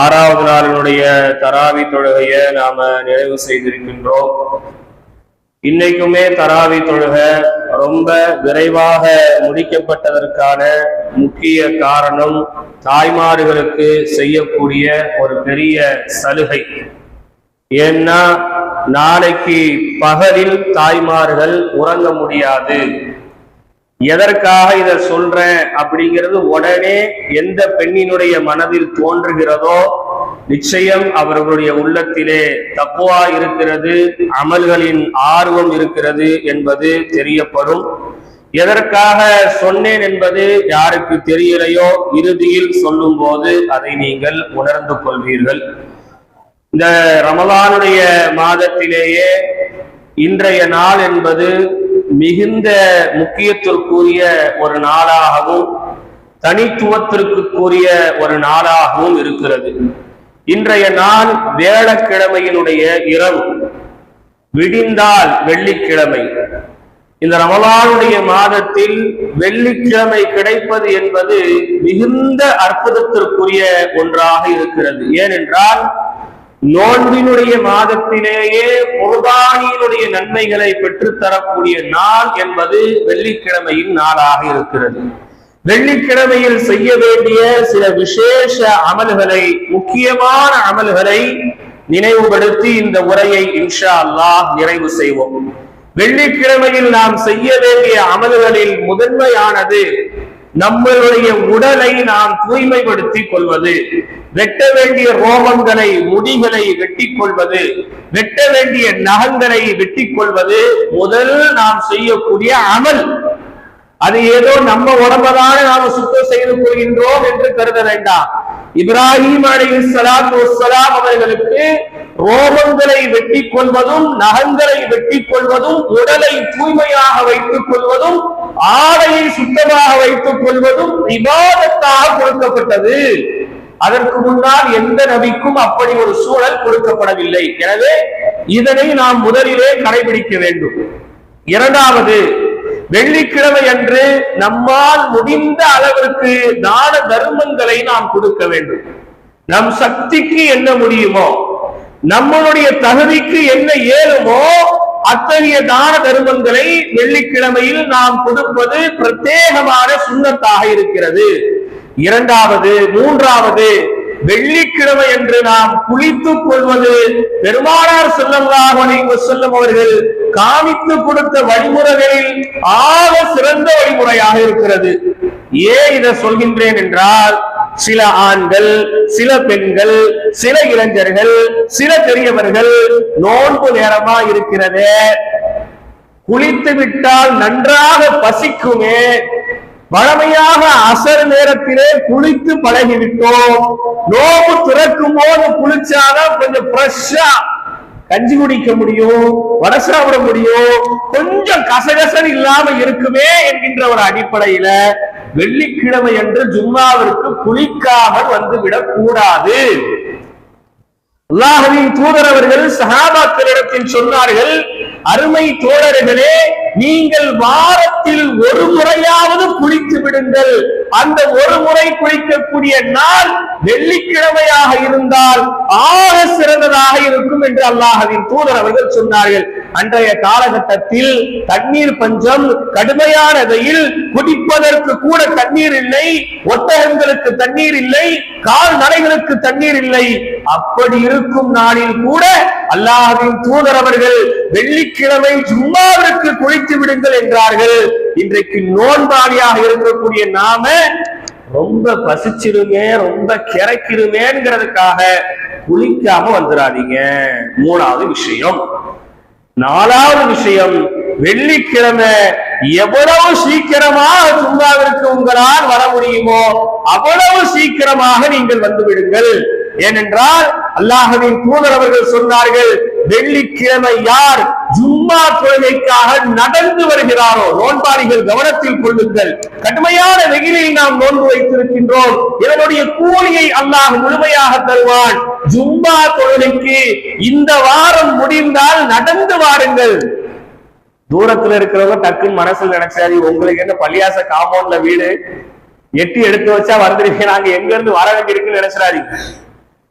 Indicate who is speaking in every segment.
Speaker 1: ஆறாவது நாளினுடைய தராவி தொழுகையை நாம நிறைவு செய்திருக்கின்றோம். இன்னைக்குமே தராவி தொழுக ரொம்ப விரைவாக முடிக்கப்பட்டதற்கான முக்கிய காரணம் தாய்மார்களுக்கு செய்யக்கூடிய ஒரு பெரிய சலுகை. ஏன்னா நாளைக்கு பகலில் தாய்மார்கள் உறங்க முடியாது. எதற்காக இதை சொல்றேன் அப்படிங்கிறது உடனே எந்த பெண்ணினுடைய மனதில் தோன்றுகிறதோ நிச்சயம் அவர்களுடைய உள்ளத்திலே தப்புவா இருக்கிறது அமல்களின் ஆர்வம் இருக்கிறது என்பது தெரியப்படும். எதற்காக சொன்னேன் என்பது யாருக்கு தெரியலையோ இறுதியில் சொல்லும் போது அதை நீங்கள் உணர்ந்து கொள்வீர்கள். இந்த ரமலானுடைய மாதத்திலேயே இன்றைய நாள் என்பது மிகுந்த முக்கியத்திற்குரிய ஒரு நாளாகவும் தனித்துவத்திற்குரிய ஒரு நாளாகவும் இருக்கிறது. இன்றைய நாள் வேளக்கிழமையினுடைய இரவு. விடிந்தால் வெள்ளிக்கிழமை. இந்த ரமலானுடைய மாதத்தில் வெள்ளிக்கிழமை கிடைப்பது என்பது மிகுந்த அற்புதத்திற்குரிய ஒன்றாக இருக்கிறது. ஏனென்றால் நோன்பினுடைய மாதத்திலேயே குர்பானியினுடைய நன்மைகளை பெற்றுத்தரக்கூடிய நாள் என்பது வெள்ளிக்கிழமையின் நாளாக இருக்கிறது. வெள்ளிக்கிழமையில் செய்ய வேண்டிய சில விசேஷ அமல்களை முக்கியமான அமல்களை நினைவுபடுத்தி இந்த உரையை இன்ஷா அல்லாஹ் நிறைவு செய்வோம். வெள்ளிக்கிழமையில் நாம் செய்ய வேண்டிய அமல்களில் முதன்மையானது நம்மளுடைய உடலை நாம் தூய்மைப்படுத்திக் கொள்வது வெட்ட வேண்டிய ரோமங்களை முடிகளை வெட்டிக் கொள்வது வெட்ட வேண்டிய நகங்களை வெட்டிக் கொள்வது முதல் நாம் செய்யக்கூடிய அமல். அது ஏதோ நம்ம உடம்பதான நாம சுத்தம் செய்து கொள்கின்றோம் என்று கருத வேண்டாம். இப்ராஹிம் அலி சலாத்து அவர்களுக்கு ரோமங்களை வெட்டிக் கொள்வதும் நகங்களை வெட்டிக் கொள்வதும் உடலை தூய்மையாக வைத்துக் கொள்வதும் ஆடையை சுத்தமாக வைத்துக் கொள்வதும் விவாதத்தாக கொடுக்கப்பட்டது. அதற்கு முன்னால் எந்த நபிக்கும் அப்படி ஒரு சூழல் கொடுக்கப்படவில்லை. எனவே இதனை நாம் முதலிலே கடைபிடிக்க வேண்டும். இரண்டாவது வெள்ளிக்கிழமை அன்று நம்மால் முடிந்த அளவிற்கு தான தர்மங்களை நாம் கொடுக்க வேண்டும். நம் சக்திக்கு என்ன முடியுமோ நம்மளுடைய தகுதிக்கு என்ன ஏழுமோ அத்தகைய தான தர்மங்களை வெள்ளிக்கிழமையில் நாம் கொடுப்பது பிரத்யேகமான சுண்ணத்தாக இருக்கிறது. இரண்டாவது மூன்றாவது வெள்ளிக்கிழமை என்று நாம் குளித்துக் கொள்வது பெருமானார் செல்லல்லாஹ் செல்லும் அவர்கள் காமித்து கொடுத்த வழிமுறைகளில் ஆக சிறந்த வழிமுறையாக இருக்கிறது. ஏன் இதை சொல்கின்றேன் என்றால் சில ஆண்கள் சில பெண்கள் சில இளைஞர்கள் சில பெரியவர்கள் நோன்பு நேரமா இருக்கிறது. குளித்து விட்டால் நன்றாக பசிக்குமே. வழமையாக அசர் நேரத்திலே குளித்து பழகிவிட்டோம். நோம்பு திறக்கும் போது குளிச்சாதான் கொஞ்சம் ஃப்ரெஷ்ஷா கஞ்சி குடிக்க முடியும் வடை சாப்பிட முடியும் கொஞ்சம் கசகசன் இல்லாம இருக்குமே என்கின்ற ஒரு அடிப்படையில வெள்ளிக்கிழமை என்று ஜும்மாவிற்கு குளிக்காமல் வந்து விடக் கூடாது அல்லாஹுவின் தூதர் அவர்கள் சஹாபாக்களிடத்தில் சொன்னார்கள் அருமை தோழர்களே நீங்கள் வாரத்தில் ஒரு முறையாவது குளித்து விடுங்கள். அந்த ஒரு முறை குளிக்கக்கூடிய நாள் வெள்ளிக்கிழமையாக இருந்தால் ஆக சிறந்ததாக இருக்கும் என்று அல்லாஹவின் தூதர் அவர்கள் சொன்னார்கள். அன்றைய காலகட்டத்தில் தண்ணீர் பஞ்சம் கடுமையான வெயில் குடிப்பதற்கு கூட தண்ணீர் இல்லை ஒட்டகங்களுக்கு தண்ணீர் இல்லை கால்நடைகளுக்கு தண்ணீர் இல்லை. அப்படி இருக்கும் நாளில் கூட அல்லாஹின் தூதர் அவர்கள் வெள்ளிக்கிழமை ஜும்மாவிற்கு குளித்து விடுங்கள் என்றார்கள். இன்றைக்கு நோன்பாளியாக இருக்கக்கூடிய நாம ரொம்ப பசிச்சிருமே ரொம்ப கிறக்கிருமேங்கிறதுக்காக குளிக்காம வந்துடாதீங்க மூணாவது விஷயம். நாலாவது விஷயம் வெள்ளிக்கிழமை எவ்வளவு சீக்கிரமாக சும்மாவிற்கு உங்களால் வர முடியுமோ அவ்வளவு சீக்கிரமாக நீங்கள் வந்து விடுங்கள். ஏனென்றால் அல்லாஹவின் தூதர் அவர்கள் சொன்னார்கள் வெள்ளிக்கிழமை யார் ஜும்மா தொழுகைக்காக நடந்து வருகிறாரோ நோன்பாளிகள் கவனத்தில் கொள்ளுங்கள். கடுமையான வெயிலில் நாம் நோன்பு வைத்திருக்கின்றோம். இதனுடைய கூலியை அல்லாஹ் முழுமையாக தருவான். ஜும்மா தொழுகைக்கு இந்த வாரம் முடிந்தால் நடந்து வாருங்கள். தூரத்துல இருக்கிறவங்க டக்குன்னு மனசுல நினைச்சாரு உங்களுக்கு என்ன பள்ளியாச காம்பவுண்ட்ல வீடு எட்டி எடுத்து வச்சா வந்துருக்கீங்க நாங்க எங்க இருந்து வர வேண்டியிருக்குன்னு நினைச்சிடாதீங்க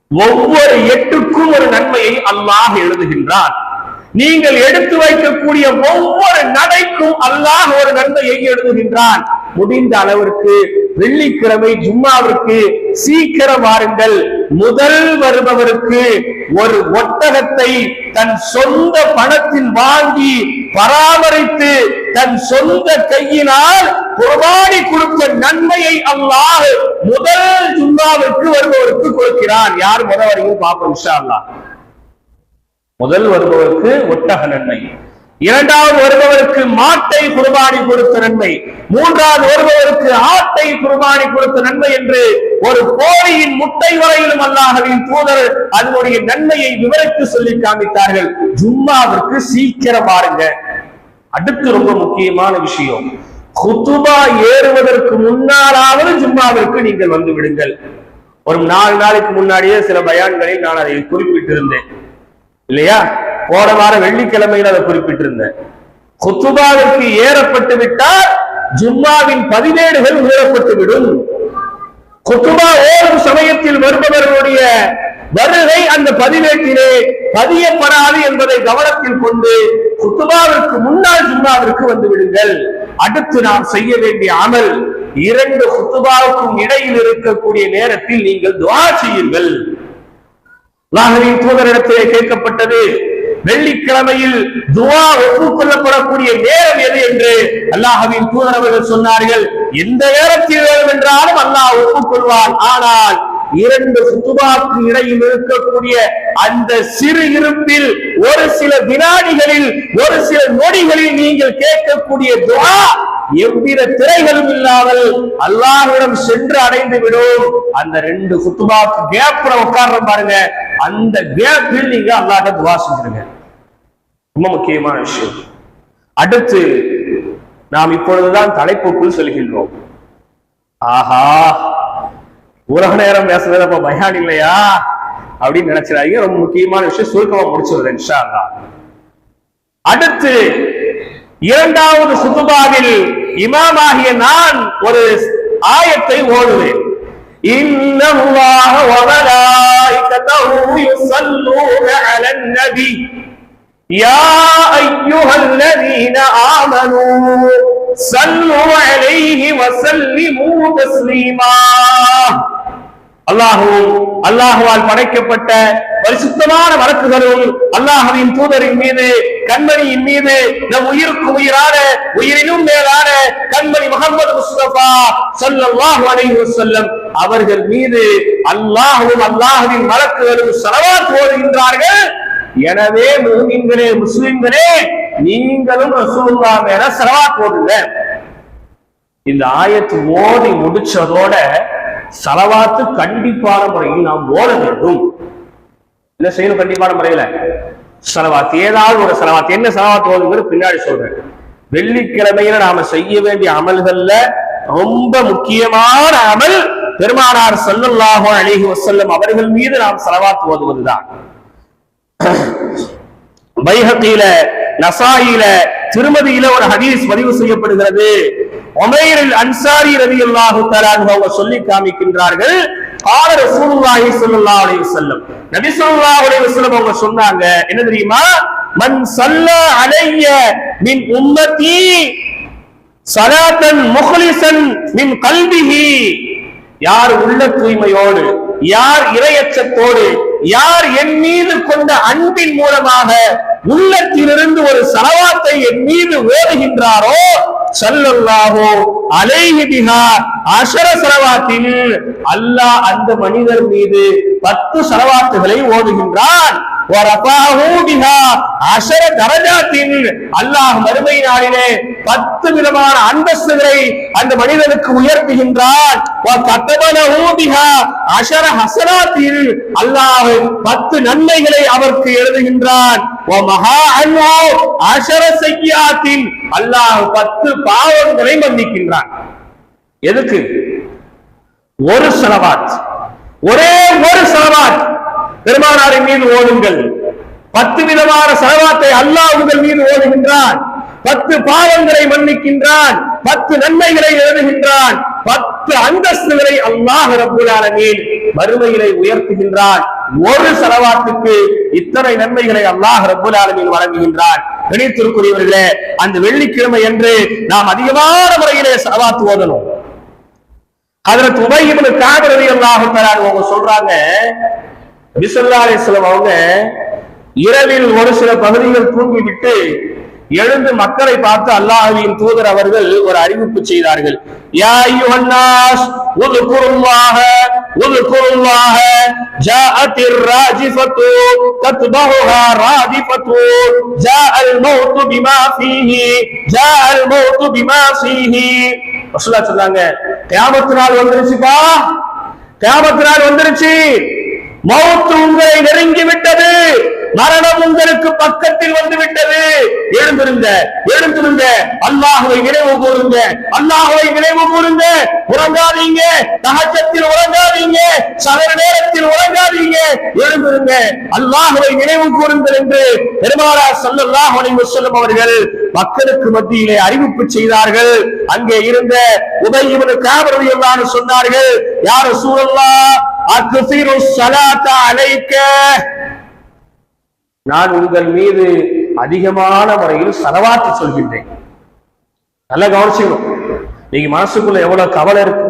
Speaker 1: ஒவ்வொரு எட்டுக்கும் ஒரு நன்மையை அல்லாஹ் எழுதுகின்றான். நீங்கள் எடுத்து வைக்கக்கூடிய ஒவ்வொரு நடைக்கும் அல்லாஹ் ஒரு நன்மையை எழுதுகின்றான். முடிந்த அளவிற்கு வெள்ளிக்கிழமை ஜும்மாவிற்கு சீக்கிரம் வாருங்கள். முதல் வருபவருக்கு ஒரு ஒட்டகத்தை தன் சொந்த பணத்தில் வாங்கி பராமரித்து தன் சொந்த கையினால் குர்பானி கொடுத்த நன்மையை அல்லாஹ் முதல் ஜும்மாவிற்கு வருபவருக்கு கொடுக்கிறான். யார் முதல் வரையும் பார்ப்போம் முதல் வருபவருக்கு ஒட்டக நன்மை. இரண்டாவது வருபவருக்கு மாட்டை குர்பானி கொடுத்த நன்மை மூன்றாவது வருபவருக்கு ஆட்டை குர்பானி கொடுத்த நன்மை என்று ஒரு கோழியின் முட்டை வரையிலும் அல்லாஹவின் தூதர் அதனுடைய நன்மையை விவரித்து சொல்லி காமித்தார்கள். ஜும்மாவிற்கு சீக்கிரம் பாருங்க அடுத்து ரொம்ப முக்கியமான விஷயம் குத்துபா ஏறுவதற்கு முன்னாலாவது ஜும்மாவிற்கு நீங்கள் வந்து விடுங்கள். ஒரு நாலு நாளைக்கு முன்னாடியே சில பயான்களில் நான் அதை குறிப்பிட்டிருந்தேன். இல்லையா? போன வாரம் வெள்ளிக்கிழமையில் அதை குறிப்பிட்டிருந்தேன். குத்துபாவிற்கு ஏறப்பட்டு விட்டால் ஜும்மாவின் பதினேடுகள் உயரப்பட்டு விடும். குத்துபா ஓடும் சமயத்தில் வருபவர்களுடைய வருகை அந்த பதிவேட்டிலே பதியப்படாது என்பதை கவனத்தில் கொண்டு குத்துபாவிற்கு முன்னால் ஜும்மாவிற்கு வந்து விடுங்கள். அடுத்து நாம் செய்ய வேண்டிய அமல் இரண்டு குத்துபாவுக்கும் இடையில் இருக்கக்கூடிய நேரத்தில் நீங்கள் துவா செய்யுங்கள். தூதரிடத்திலே கேட்கப்பட்டது வெள்ளிக்கிழமையில் துவா ஒப்புக்கொள்ளப்படக்கூடிய நேரம் எது என்று அல்லாஹவின் தூதரவர்கள் சொன்னார்கள். எந்த நேரத்தில் வேணும் என்றாலும் அல்லாஹ் ஒப்புக்கொள்வான் ஆனால் இரண்டு சுத்துபாக்கு இடையில் இருக்கக்கூடிய அந்த சிறு இருப்பில் ஒரு சில வினாடிகளில் ஒரு சில நொடிகளில் நீங்கள் கேட்கக்கூடிய துவா எவ்வித திரைகளும் இல்லாமல் அல்லாஹிடம் சென்று அடைந்து விடும். அந்த ரெண்டு குத்துபாக்கு கேப்ல உட்கார்ற பாருங்க. அந்த கேப்பில் நீங்க அல்லாஹ் துவா செஞ்சிருங்க. ரொம்ப முக்கியமான விஷயம். அடுத்து நாம் இப்பொழுதுதான் தலைப்புக்குள் சொல்கின்றோம். ஆஹா உலக நேரம் பேசுறது அப்ப பயான் இல்லையா? அப்படின்னு நினைச்சிடாதீங்க ரொம்ப முக்கியமான விஷயம். சுருக்கமா முடிச்சிருது இன்ஷா அடுத்து இரண்டாவது சுத்துபாவில் இமாமாகிய நான் ஒரு ஆயத்தை ஓடுவேன் இன்னல்லாஹ வமலாயிகத்தஹு யுஸல்லூன அலன் நபி. يا أيها الذين آمنوا صلوا عليه وسلموا تسليما அல்லாஹுவும் அல்லாஹுவால் படைக்கப்பட்ட பரிசுத்தமான வழக்குகளும் அல்லாஹுவின் தூதரின் மீது கண்மணியின் மீது நம் உயிருக்கு உயிரான உயிரினும் மேலான கண்மணி முகமது முஸ்தபா ஸல்லல்லாஹு அலைஹி வஸல்லம் அவர்கள் மீது அல்லாஹுவும் அல்லாஹுவின் வழக்குகளும் சலவாத் ஓடுகின்றார்கள் எனவே முஸ்லிம்களே முஸ்லிம்களே நீங்களும் ரசூலுல்லாஹ் மேல சலவாத் போடுங்க. இந்த ஆயத்து ஓடி முடிச்சதோட சலவாத்து கண்டிப்பான முறையில் நாம் ஓட வேண்டும். என்ன செய்யணும் கண்டிப்பான முறையில? செலவாத்து ஏதாவது ஒரு சலவாத். என்ன சலவாத் ஓதுங்கிறது பின்னாடி சொல்றேன். வெள்ளிக்கிழமையில நாம செய்ய வேண்டிய அமல்கள்ல ரொம்ப முக்கியமான அமல் பெருமானார் ஸல்லல்லாஹு அழகி வசல்லம் அவர்கள் மீது நாம் செலவாத்து ஓதுவதுதான். பைஹத்தில நசாயில திருமதியில ஒரு ஹதீஸ் பதிவு செய்யப்படுகிறது. ஒமைரில் அன்சாரி ரவி அல்லாஹு தலான் அவங்க சொல்லி காமிக்கின்றார்கள். கால ரசூலுல்லாஹி ஸல்லல்லாஹு அலைஹி வஸல்லம். நபி ஸல்லல்லாஹு அலைஹி வஸல்லம் அவங்க சொன்னாங்க என்ன தெரியுமா? மன் ஸல்லா அலைய மின் உம்மதி சலாத்தன் முஹ்லிசன் மின் கல்விஹி யார் உள்ள தூய்மையோடு யார் இரையச்சத்தோடு யார் என் மீது கொண்ட அன்பின் மூலமாக உள்ளத்திலிருந்து ஒரு சலவாத்தை என் மீது ஓடுகின்றாரோ சல்லல்லாஹோ அலைஹிபிஹா அசர சலவாத்தில் அல்லாஹ் அந்த மனிதர் மீது பத்து சலவாத்துகளை ஓடுகின்றான் அசர தரஜாத்தின் அல்லாஹ் மறுமை நாளிலே பத்து விதமான அந்தஸ்துகளை அந்த மனிதனுக்கு உயர்த்துகின்றான். அசர ஹசராத்தில் அல்லாஹ் பத்து நன்மைகளை அவருக்கு எழுதுகின்றான். அல்லாஹ் பத்து பாவங்களை மன்னிக்கின்றான். எதுக்கு? ஒரு செலவாத். ஒரே ஒரு செலவாத். பெருமானாரை மீது ஓடுங்கள். பத்து விதமான செலவாத்தை அல்லாஹ் உங்கள் மீது ஓடுகின்றான். பத்து பாவங்களை மன்னிக்கின்றான். பத்து நன்மைகளை எழுதுகின்றான். பத்து அந்தஸ்துகளை அல்லாஹ் ரபுலாலமீன் ஆலமீன் உயர்த்துகின்றான். ஒரு செலவாத்துக்கு இத்தனை நன்மைகளை அல்லாஹ் ரபுலாலமீன் வழங்குகின்றான். கணித்திருக்குரியவர்களே அந்த வெள்ளிக்கிழமை என்று நாம் அதிகமான முறையிலே செலவாத்து ஓதணும். அதற்கு உபயிபுல காபிரதி அல்லாஹு அவங்க சொல்றாங்க பிசல்லா அலிஸ்லாம் அவங்க இரவில் ஒரு சில பகுதிகள் தூங்கிவிட்டு எழுந்து மக்களை பார்த்து அல்லாஹ்வின் தூதர் அவர்கள் ஒரு அறிவிப்பு செய்தார்கள். யா அய்யுஹன்னாஸ் உذ்குருல்லாஹ உذ்குருல்லாஹ ஜாஅத்திர் ராஜிஃபத்து தத்பஹுஹா ராதிஃபத்து ஜாஅல் மௌத்து பிமா ஃபீஹி ஜாஅல் மௌத்து பிமா ஃபீஹி. ரசூலுல்லாஹ் சொன்னாங்க கியாமத் நாள் வந்துருச்சுப்பா கியாமத் நாள் வந்துருச்சு. மௌத்து உங்களை நெருங்கி விட்டது. மரணம் உங்களுக்கு பக்கத்தில் வந்து விட்டது எழுந்திருங்க எழுந்திருங்க. அல்லாஹுவை நினைவு கூறுங்க. அல்லாஹுவை நினைவு கூறுங்க. உறங்காதீங்க. தகச்சத்தில் உறங்காதீங்க. சகல நேரத்தில் உறங்காதீங்க. எழுந்திருங்க. அல்லாஹுவை நினைவு கூறுங்கள் என்று பெருமாளா சல்லல்லாஹு அலைஹி வஸல்லம் அவர்கள் மக்களுக்கு மத்தியிலே அறிவிப்பு செய்தார்கள். அங்கே இருந்த உதயவனு காபரதி எல்லாம் சொன்னார்கள் யார் சூழல்லா அக்ஃபிரு ஸலாத்த அலைக்க. நான் உங்கள் மீது அதிகமான முறையில் சலவாத்து சொல்கின்றேன். நல்லா கவனிச்சுக்கணும். நீங்க மனசுக்குள்ள எவ்வளவு கவலை இருக்கு?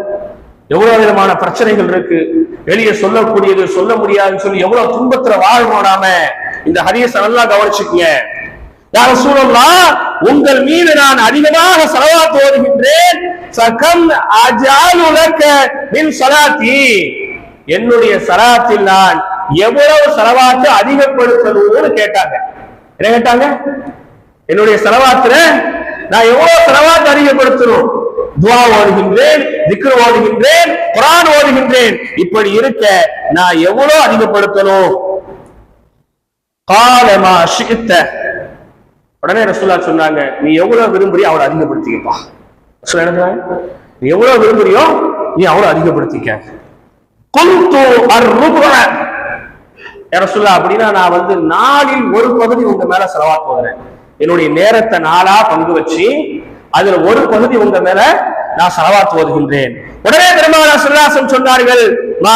Speaker 1: எவ்வளவு விதமான பிரச்சனைகள் இருக்கு? வெளியே சொல்லக்கூடியது சொல்ல முடியாதுன்னு சொல்லி எவ்வளவு துன்பத்துல வாழ்றோம் இந்த ஹரியச நல்லா கவனிச்சுக்கீங்க. யார சூழல்லாம் உங்கள் மீது நான் அதிகமாக செலவாத்து ஓதுகின்றேன். சகம் அஜாலுலக்க மின் சலாத்தி. என்னுடைய சலாத்தில் நான் எவ்வளவு செலவாத்து அதிகப்படுத்தணும்னு கேட்டாங்க. என்ன கேட்டாங்க? என்னுடைய செலவாத்துல நான் எவ்வளவு செலவாத்து அதிகப்படுத்தணும்? துவா ஓடுகின்றேன் திக்ரு ஓடுகின்றேன் குரான் ஓடுகின்றேன் இப்படி இருக்க நான் எவ்வளவு அதிகப்படுத்தணும்? காலமா சிகித்த உடனே ரசூல்லா சொன்னாங்க நீ எவ்வளவு விரும்புறியோ அவளை அதிகப்படுத்திக்கப்பா நீ எவ்வளவு விரும்புறியோ நீ அவ்வளவு அதிகப்படுத்திக்க. குந்து அர்ருபுர ரசூல்லா அப்படின்னா நான் வந்து நாளில் ஒரு பகுதி உங்க மேல செலவா போகிறேன் என்னுடைய நேரத்தை நாளா பங்கு வச்சு அதுல ஒரு பகுதி உங்க மேல நான் செலவாத்து ஓதுகின்றேன் உடனே பெருமானா சுல்லாசம் சொன்னார்கள் வ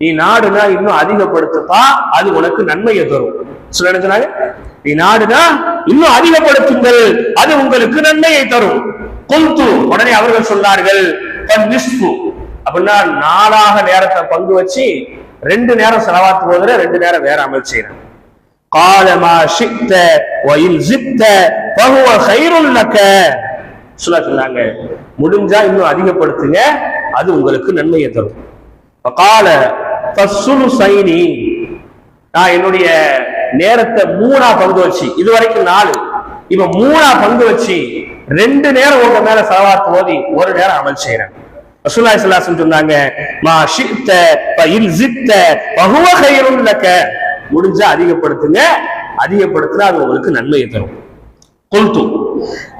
Speaker 1: நீ நாடுனா இன்னும் அதிகப்படுத்துப்பா அது உனக்கு நன்மையை தரும். சொல்ல என்ன சொன்னாங்க? நீ நாடுனா இன்னும் அதிகப்படுத்துங்கள் அது உங்களுக்கு நன்மையை தரும். கொல்து. உடனே அவர்கள் சொன்னார்கள் அப்படின்னா நாளாக நேரத்தை பங்கு வச்சு ரெண்டு நேரம் செலவாத்து போதுற ரெண்டு நேரம் வேற அமல் செய்யறேன். காலமா ஷித்த வயில் ஜித்த பகுவ கைருல் சொல்ல சொன்னாங்க. முடிஞ்சா இன்னும் அதிகப்படுத்துங்க. அது உங்களுக்கு நன்மையை தரும். கால பசுலு சைனி நான் என்னுடைய நேரத்தை மூணா பங்கு வச்சு இது வரைக்கும் நாலு. இப்ப மூணா பங்கு வச்சு ரெண்டு நேரம் உங்க மேல செலவாத்து ஓதி ஒரு நேரம் அமல் செய்யறேன். ரசூலா ஸல்லல்லாஹு சொன்னாங்க மா ஷிப்த பயில் இன் ஜித்த ஃபஹுவ கைருன் முடிஞ்சா அதிகப்படுத்துங்க அதிகப்படுத்தினா அது உங்களுக்கு நன்மையை தரும்.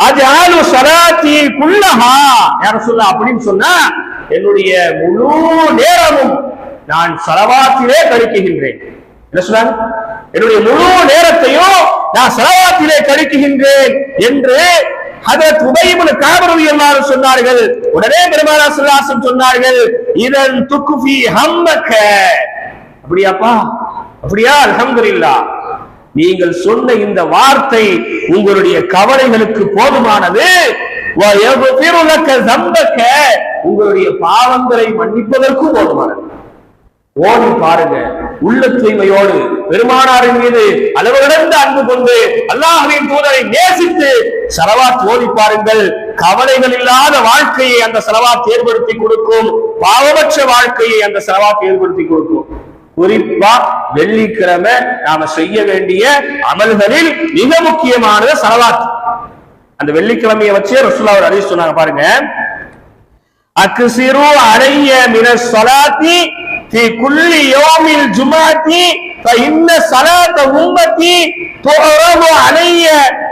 Speaker 1: அது யாரும் சராத்தி குல்லஹா. யார சொல்ல அப்படின்னு சொன்னா என்னுடைய முழு நேரமும் நான் சலவாத்திலே கழிக்குகின்றேன் என்ன சொன்னாங்க? என்னுடைய முழு நேரத்தையும் நான் சலவாத்திலே கழிக்குகின்றேன் என்று ஹதரத் உபயமுன காபரவி எல்லாரும் சொன்னார்கள். உடனே பெருமானா சுல்லாசம் சொன்னார்கள் இதன் துக்குஃபி ஹம்மக்க. அப்படியாப்பா? அப்படியா? அலமதுல்லா நீங்கள் சொன்ன இந்த வார்த்தை உங்களுடைய கவலைகளுக்கு போதுமானது. உங்களுடைய பாவங்களை மன்னிப்பதற்கும் போதுமானது. ஓடி பாருங்க. உள்ள தூய்மையோடு பெருமானாரின் மீது அளவு கடந்த அன்பு கொண்டு அல்லாஹ்வின் தூதரை நேசித்து சரவாத் ஓடி பாருங்கள். கவலைகள் இல்லாத வாழ்க்கையை அந்த சரவாத் ஏற்படுத்தி கொடுக்கும். பாவமற்ற வாழ்க்கையை அந்த சரவாத் ஏற்படுத்தி கொடுக்கும். குறிப்பா வெள்ளிக்கிழமை நாம செய்ய வேண்டிய அமல்களில் மிக முக்கியமானது சரவாத் அந்த வெள்ளிக்கிழமையை வச்சே ரசுல்லா ஒரு அறிவு சொன்னாங்க பாருங்க. அக்சிரு அலைய மின சலாத்தி في كل يوم الجمعة فإن صلاة أمتي تعرض علي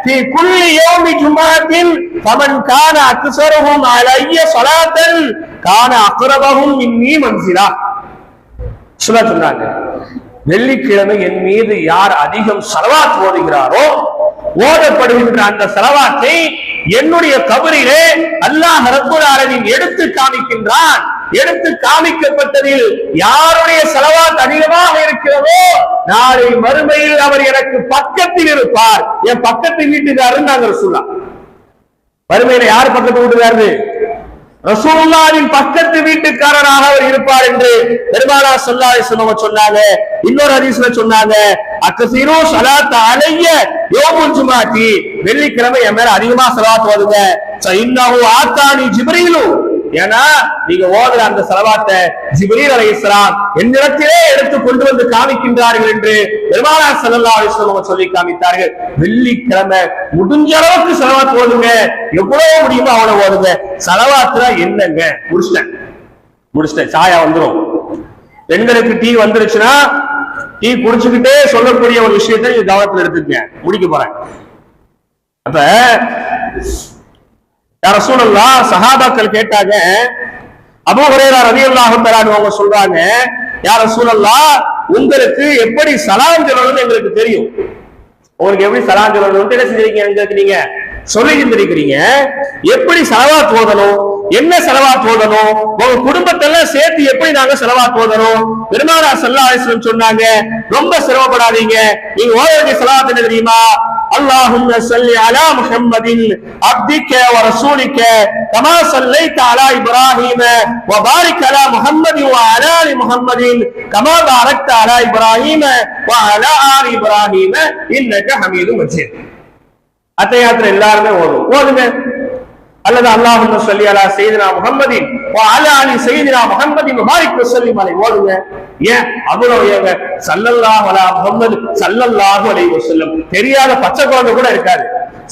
Speaker 1: في كل يوم جمعة فمن كان أكثرهم علي صلاة كان أقربهم مني منزلا சொல்ல சொன்னாங்க வெள்ளிக்கிழமை என் மீது யார் அதிகம் செலவாத் ஓதுகிறாரோ ஓதப்படுகின்ற அந்த செலவாத்தை என்னுடைய கபரிலே அல்லாஹ் ரப்புல் ஆலமீன் எடுத்து காமிக்கின்றான் எடுத்து காமிக்கப்பட்டதில் யாருடைய செலவாத் அதிகமாக இருக்கிறதோ நாளை மறுமையில் அவர் எனக்கு பக்கத்தில் இருப்பார். என் பக்கத்து வீட்டுக்காரர் நாங்கள் சொல்லலாம் மறுமையில யார் பக்கத்து வீட்டுக்காரரு? ரசூல்லாவின் பக்கத்து வீட்டுக்காரராக அவர் இருப்பார் என்று பெருமானா சொல்லா சொன்னவங்க சொன்னாங்க. இன்னொரு ஹதீஸ்ல சொன்னாங்க அக்கசீரோ சலாத்த அலைய யோமுல் ஜுமாத்தி வெள்ளிக்கிழமை என் மேல அதிகமா சலாத்து வருங்க. இன்னும் ஆத்தானி ஜிப்ரீலு. ஏன்னா நீங்க ஓதுற அந்த செலவாத்தை ஜிபிரீர் அலை இஸ்லாம் என்னிடத்திலே எடுத்து கொண்டு வந்து காமிக்கின்றார்கள் என்று பெருமானா செல்லல்லா அலிஸ்லாம் சொல்லி காமித்தார்கள். வெள்ளிக்கிழமை முடிஞ்ச அளவுக்கு செலவாத்து ஓதுங்க. எவ்வளவு முடியுமோ அவ்வளவு ஓதுங்க. செலவாத்துல என்னங்க? முடிச்சிட்டேன். முடிச்சிட்டேன். சாயா வந்துரும். பெண்களுக்கு டீ வந்துருச்சுன்னா டீ குடிச்சுக்கிட்டே சொல்லக்கூடிய ஒரு விஷயத்தை கவனத்துல எடுத்துக்கங்க. முடிக்க போறேன். அப்ப யார சூழல்லா சஹாபாக்கள் கேட்டாங்க அபுஹரேரா ரவி அல்லாஹும் அவங்க சொல்றாங்க யார சூழல்லா உங்களுக்கு எப்படி சலாம் சொல்லணும்னு எங்களுக்கு தெரியும். உங்களுக்கு எப்படி சலாம் சொல்லணும் என்ன செஞ்சிருக்கீங்க எங்களுக்கு நீங்க சொல்லி இருந்திருக்கிறீங்க எப்படி செலவாத் ஓதணும்? என்ன செலவாத் ஓதணும் உங்க குடும்பத்தெல்லாம் சேர்த்து எப்படி நாங்க செலவாத் ஓதணும் பெருமானா சல்லா அலிஸ்லம் சொன்னாங்க ரொம்ப சிரமப்படாதீங்க நீங்க ஓத வேண்டிய செலவாத் என்ன தெரியுமா اللهم صل على محمد عبدك ورسولك كما صليت على ابراهيم وبارك على محمد وعلى ال محمد كما باركت على ابراهيم وعلى ال ابراهيم انك حميد مجيد அத்தையாத்திர எல்லாருமே ஓதும் ஓதுங்க அல்லது அல்லாஹும் சொல்லி அலா செய்தினா முகம்மதின் அலா அலி செய்தினா முகம்மதின் மாலிக் சொல்லி மாலை ஓடுங்க. ஏன்? அவ்வளவு சல்லல்லாஹ் சல்லல்லாஹு அலா முகம்மது சல்லல்லாஹு அலைஹி வஸல்லம். தெரியாத பச்சை குழந்தை கூட இருக்காது.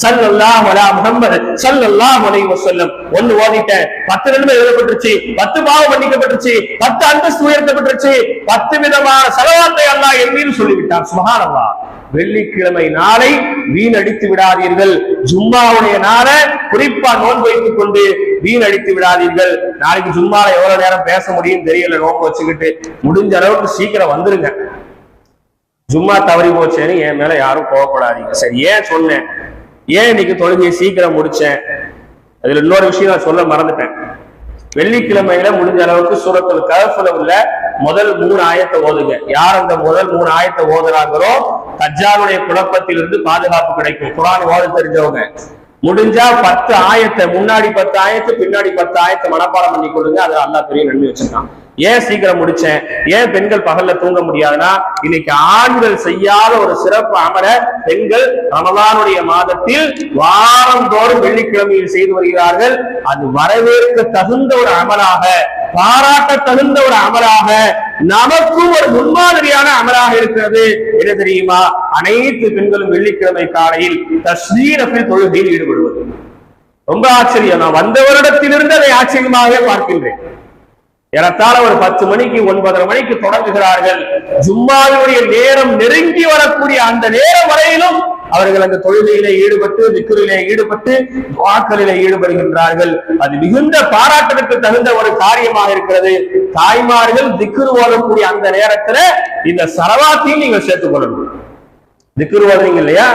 Speaker 1: சல்லல்லாஹ் அலா முகம்மது சல்லல்லாஹு அலைஹி வஸல்லம். ஒன்னு ஓதிட்டேன். பத்து நிமிடம் எழுதப்பட்டுருச்சு. பத்து பாவம் மன்னிக்கப்பட்டுருச்சு பத்து அந்தஸ்து உயர்த்தப்பட்டுருச்சு. பத்து விதமான செலவாத்தை அல்லாஹ் என் மீது சொல்லிவிட்டான். சுபஹானல்லாஹ். வெள்ளிக்கிழமை நாளை வீணடித்து விடாதீர்கள். ஜும்மாவுடைய நாளை குறிப்பா நோன்பு வைத்துக் கொண்டு வீணடித்து விடாதீர்கள். நாளைக்கு சும்மால எவ்வளவு நேரம் பேச முடியும் தெரியல நோன்பு வச்சுக்கிட்டு. முடிஞ்ச அளவுக்கு சீக்கிரம் வந்துருங்க. சும்மா தவறி போச்சேன்னு என் மேல யாரும் கோவப்படாதீங்க. சரி ஏன் சொன்னேன்? ஏன் இன்னைக்கு தொழுகையை சீக்கிரம் முடிச்சேன்? அதுல இன்னொரு விஷயம் நான் சொல்ல மறந்துட்டேன். வெள்ளிக்கிழமையில முடிஞ்ச அளவுக்கு சூரத்தில் கஃப்ல உள்ள முதல் மூணு ஆயத்தை ஓதுங்க. யார் அந்த முதல் மூணு ஆயத்தை ஓதுறாங்களோ தஜ்ஜாலுடைய குழப்பத்திலிருந்து பாதுகாப்பு கிடைக்கும். குரான் ஓத தெரிஞ்சவங்க. முடிஞ்சா பத்து ஆயத்தை முன்னாடி பத்து ஆயத்து பின்னாடி பத்து ஆயத்தை மனப்பாடம் பண்ணி கொடுங்க அது அல்லா பெரிய நன்மை வச்சிருக்கான். ஏன் சீக்கிரம் முடிச்சேன்? ஏன் பெண்கள் பகல்ல தூங்க முடியாதுன்னா இன்னைக்கு ஆண்கள் செய்யாத ஒரு சிறப்பு அமர பெண்கள் ரமதானுடைய மாதத்தில் வாரந்தோறும் வெள்ளிக்கிழமையில் செய்து வருகிறார்கள். அது வரவேற்க தகுந்த ஒரு அமலாக பாராட்ட தகுந்த ஒரு அமலாக நமக்கும் ஒரு முன்மாதிரியான அமலாக இருக்கிறது. என்ன தெரியுமா? அனைத்து பெண்களும் வெள்ளிக்கிழமை காலையில் தஸ்மீரத்தில் தொழுகையில் ஈடுபடுவது. ரொம்ப ஆச்சரியம். நான் வந்த வருடத்திலிருந்து அதை ஆச்சரியமாகவே பார்க்கின்றேன். ஏறத்தாழ ஒரு பத்து மணிக்கு ஒன்பதரை மணிக்கு தொடங்குகிறார்கள். ஜும்மாவினுடைய நேரம் நெருங்கி வரக்கூடிய அந்த நேரம் வரையிலும் அவர்கள் அந்த தொழுகையிலே ஈடுபட்டு விக்குரிலே ஈடுபட்டு வாக்களிலே ஈடுபடுகின்றார்கள். அது மிகுந்த பாராட்டுக்கு தகுந்த ஒரு காரியமாக இருக்கிறது. தாய்மார்கள் திக்குரு ஓடக்கூடிய அந்த நேரத்துல இந்த சரவாத்தையும் நீங்கள் சேர்த்துக் கொள்ளணும். திக்குரு ஓடுறீங்க இல்லையா?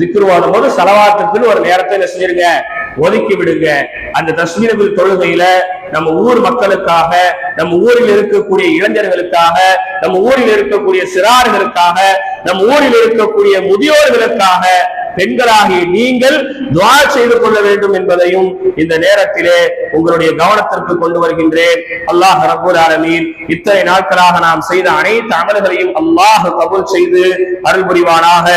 Speaker 1: திக்குரு ஓடும் போது சலவாத்துக்குன்னு ஒரு நேரத்தை என்ன செஞ்சிருங்க? ஒதுக்கி விடுங்க. அந்த தஸ்மீரபில் தொழுகையில நம்ம ஊர் மக்களுக்காக நம்ம ஊரில் இருக்கக்கூடிய இளைஞர்களுக்காக நம்ம ஊரில் இருக்கக்கூடிய சிறார்களுக்காக நம்ம ஊரில் இருக்கக்கூடிய முதியோர்களுக்காக பெண்களாகிய நீங்கள் துவா செய்து கொள்ள வேண்டும் என்பதையும் இந்த நேரத்திலே உங்களுடைய கவனத்திற்கு கொண்டு வருகின்றேன். அல்லாஹ் ரபுல் ஆலமீன் இத்தனை நாட்களாக நாம் செய்த அனைத்து அமல்களையும் அல்லாஹ் கபுல் செய்து அருள் புரிவானாக.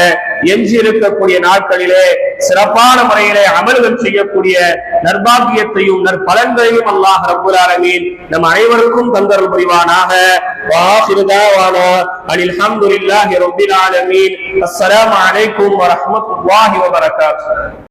Speaker 1: எஞ்சி இருக்கக்கூடிய நாட்களிலே சிறப்பான முறையிலே அமல்கள் செய்யக்கூடிய நர்பாகியத்தையும் நற்பலன்களையும் அல்லாஹ் ரபுல் ஆலமீன் நம் அனைவருக்கும் தந்தருள் புரிவானாக. அனில் அஹமதுல்லாஹி ரபில் ஆலமீன். அஸ்ஸலாமு அலைக்கும் வரஹ்மத்துல்லாஹி الله وبركاته